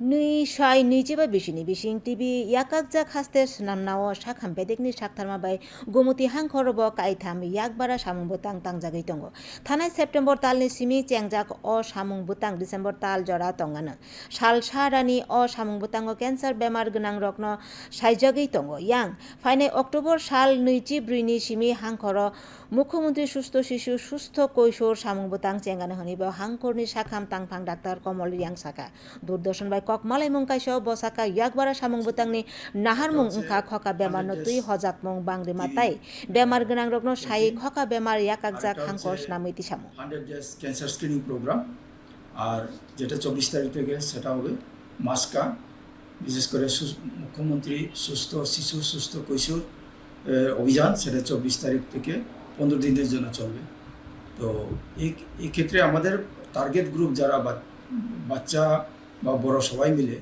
Nui shai nui jiba bishini bishing tibi yakak jak haste snamnao shakham bedekni shaktharma bai gomoti hangkhorobo kaitham yakbara samung butang tangjagui tongo thanai september talni simi chengjak o samung butang december tal jora tongano sal sarani o samung butango cancer bemar gonang rokno saijagui tongo yang phainai october sal nuichi brini simi hangkhoro মুখ্যমন্ত্রী সুস্থ শিশু সুস্থ কৈশোর সামুং বুতাং চেঙ্গানো হনিব হাংকরনি সাখাম তাংফাং ডাক্তার কমল রিয়াং সাকা দূরদর্শন বাই কক মালাই মুংকাই সহ বসাকা ইয়াকবারা সামুং বুতাংনি নাহার মুং উংখা খকা বেমার ন তুই হজাক মুং বাংরি মাতাই। বেমার গোনাং রগ্ন সাই খকা বেমার ইয়াকাক জাক হাংকর নামইতি সামু। Hundred days cancer screening programme. আর যেটা চব্বিশ তারিখ থেকে সেটা হবে মাস্কা। বিশেষ করে মুখ্যমন্ত্রী সুস্থ শিশু সুস্থ কৈশোর অভিযান সেটা চব্বিশ তারিখ থেকে পনেরো দিনের জন্য চলবে। তো এই ক্ষেত্রে আমাদের টার্গেট গ্রুপ যারা বাচ্চা বা বড় সবাই মিলে